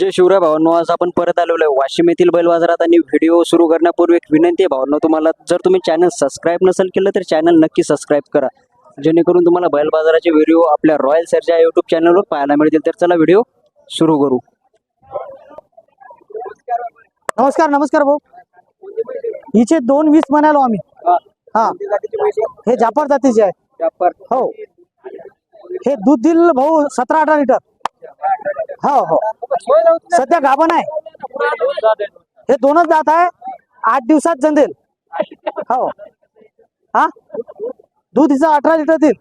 जय शिवराय भावांनो आज आपण परत आलेलो आहे वाशिम येथील बैल बाजारात आणि व्हिडिओ सुरू करण्यापूर्वी एक विनंती आहे भावांनो तुम्हाला जर तुम्ही चॅनल सबस्क्राईब नसेल केलं तर चॅनल नक्की सबस्क्राईब करा. जेणेकरून तुम्हाला बैल बाजाराचे व्हिडिओ आपल्या रॉयल सरच्या युट्यूब चॅनलवर पाहायला मिळतील. तर चला व्हिडिओ सुरू करू. नमस्कार नमस्कार भाऊ. हिचे दोन वीस म्हणालो आम्ही. हा. हे. जापर जातीचे आहे? हो हे. दूध दिल भाऊ सतरा अठरा लिटर. हो हो. सध्या गाभण आहे. हे दोनच जात आहे. आठ दिवसात जंदेल. हो. हा? दूध हिचं अठरा लिटर देईल.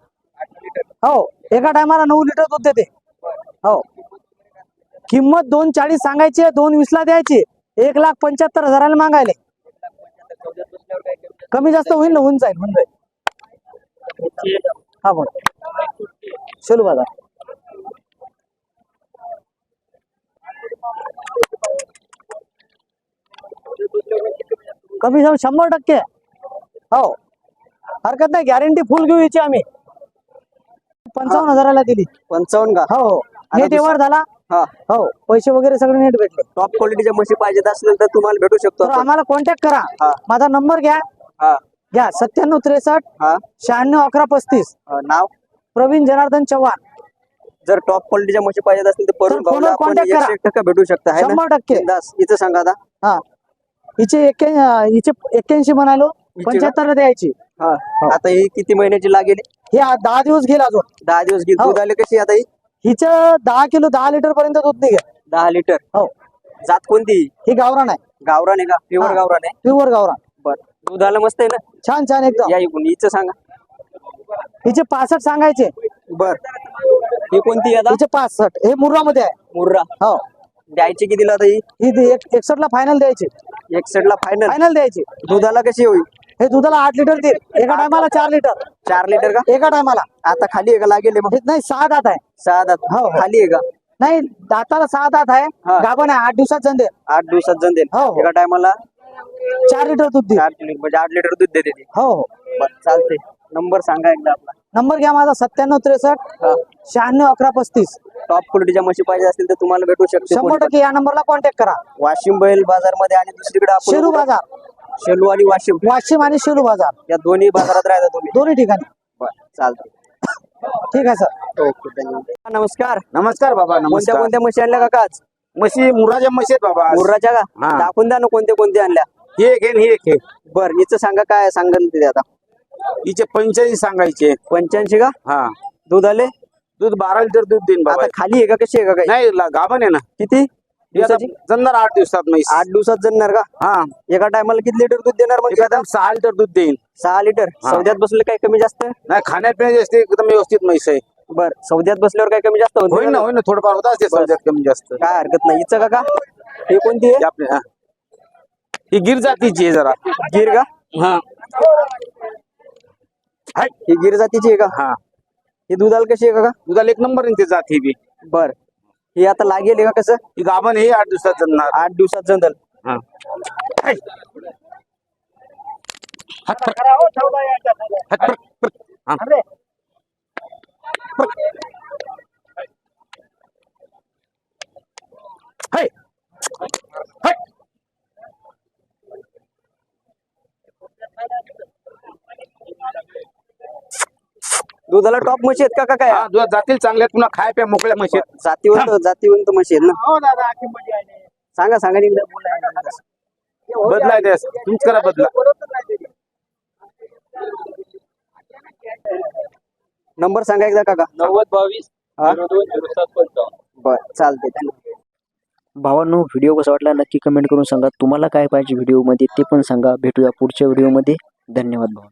हो. एका टायमाला नऊ लिटर दूध देते. हो. किंमत दोन चाळीस सांगायची आहे, दोन वीसला द्यायची एक लाख पंच्याहत्तर हजाराला मागायले. कमी जास्त होईल ना होऊन जाईल होऊन जाईल. हा बोल. चलू बाजार. कमी जाऊन शंभर टक्के. हो. हरकत नाही गॅरंटी फुल घेऊ याची आम्ही. पंचावन्न हजाराला दिली. पंचावन्न का? हो हो. नेट व्यवहार झाला. हा. हो पैसे वगैरे सगळे नेट भेटले. टॉप क्वालिटीच्या म्हशी पाहिजेत असेल तर तुम्हाला भेटू शकतो तर आम्हाला कॉन्टॅक्ट करा. हा. माझा नंबर घ्या. हा. घ्या सत्त्याण्णव त्रेसष्ट हा. शहाण्णव अकरा पस्तीस. हा, नाव? प्रवीण जनार्दन चव्हाण. जर टॉप क्वालिटीच्या म्हशी पाहिजेत असतील तर परून तर फोनवर भाऊला आपण contact करा. एकशे एक टक्का भेटू शकता है ना? शंभर टक्के. बिनधास्त. इथं सांगा आता. हा. हिचे हिचे एक्क्याऐंशी म्हणालो का? पंच्याहत्तर द्यायची. हा. आता ही किती महिन्याची लागेल हे आ- दहा दिवस घेईल अजून. दहा दिवस घेईल. हो. दूध आले कशी आता ही? हिचं दहा किलो दहा लिटर पर्यंत दूध निघेल. दहा लिटर? हो. जात कोणती? ही गावरान आहे. गावरान आहे का? प्युअर हा. गावरान आहे? प्युअर गावरान. बर. दूध आलं मस्त आहे ना? छान छान एकदम. या इकडून. हिचं सांगा. हिचे पासष्ट सांगायचे. बर. ही कोणती आहे आता? हिचे पासष्ट. हे मुर्रामध्ये आहे. मुर्रा. हो. द्यायची कितीला आता ही? ही दे- एक एकसष्ट ला फायनल द्यायची. एकसठ ला फायनल फायनल द्यायची. दुधाला कशी होईल? हे दुधाला आठ लिटर देईल एका टायमाला चार लिटर चार लिटर का? एका टायमाला आता खाली आहे का? लागेल आहे मग? नाही सहा दात आहे. सहा दात. हो, हो. खाली आहे का? नाही दाताला सहा दात आहे. गाभण आहे आठ दिवसात जंदे आठ दिवसात जण देईल हो, हो. एका टायमाला चार लिटर दूध देईल चार लिटर म्हणजे आठ लिटर दूध देते ती. हो हो. बर चालते नंबर सांगा एकदा आपला. नंबर घ्या माझा सत्त्याण्णव त्रेसष्ट. शहाण्णव अकरा पस्तीस. टॉप क्वालिटीच्या म्हशी पाहिजे असतील तर तुम्हाला भेटू शकते. शंभर टक्के या नंबरला कॉन्टॅक्ट करा. वाशिम बैल बाजारमध्ये आणि दुसरीकडे आपण शेलू बाजार. शेलू आणि वाशिम. वाशिम आणि शेलू बाजार. या दोन्ही बाजारात राहता तुम्ही. दोन्ही ठिकाणी. बर चालते ठीक आहे सर. ओके धन्यवाद. नमस्कार. नमस्कार बाबा. कोणत्या नमस्कार. कोणत्या म्हशी आणल्या का आज? म्हशी मुराच्या म्हशी आहेत बाबा मुर्राच्या का? हा. दाखवून द्या ना कोणत्या कोणत्या आणल्या. ही एक आहे आणि ही एक आहे. बर हिचं सांगा काय सांगा ते आता. हिचे पंच्याऐंशी सांगायचे. पंच्याऐंशी का? हा. दूध आले? दूध बारा लिटर दूध देईन बाबा. आता खाली आहे का? कशी आहे का काही? नाही ला- गाभण आहे ना. किती? आता दिवसाची? आठ दिवसात म्हैस. आठ दिवसात जणणार का? हा. एका टायमाला किती लिटर दूध देणार एखादा सहा लिटर दूध देईन. सहा लिटर. हा. सौद्यात बसले काय कमी जास्त? नाही खाण्यापिण्याची असते एकदम व्यवस्थित म्हैस आहे. बर. सौद्यात बसल्यावर काय कमी जास्त होत होईल ना होईल ना थोडंफार होत असते सौद्यात कमी जास्त. काय हरकत नाही. हिचं का हे कोणती आहे? हा. ही गिर जातीची आहे जरा. गिर का? हा. ही गिर जातीची आहे का? हा. ही दुधाला कशी आहे का दुधाला एक नंबर ती जात ही बी. बर. ही आता लागेल का कसं? ही गाभण आहे आठ दिवसात जणणार आठ दिवसात जंदल. हा. हात. हात फरक, फरक. हा. हाय. हाय. दुधाला टॉप म्हशी आहेत का काय? हा दुधात जातील चांगल्या पुन्हा खाय प्या मोकळ्या म्हशी आहेत. जातीवंत जातीवंत म्हशी आहेत ना? सांगा सांगा निघलं बदला आहे. त्यास. तुमच करा बदला. नंबर सांगा एकदा काका. नव्वद बावीस हा? झिरो दोन झिरो सात पंचावन्न. बर चालते भावांनो व्हिडिओ कसा वाटला नक्की कमेंट करून सांगा. तुम्हाला काय पाहिजे व्हिडिओमध्ये ते पण सांगा. भेटूया पुढच्या व्हिडिओमध्ये धन्यवाद भाऊ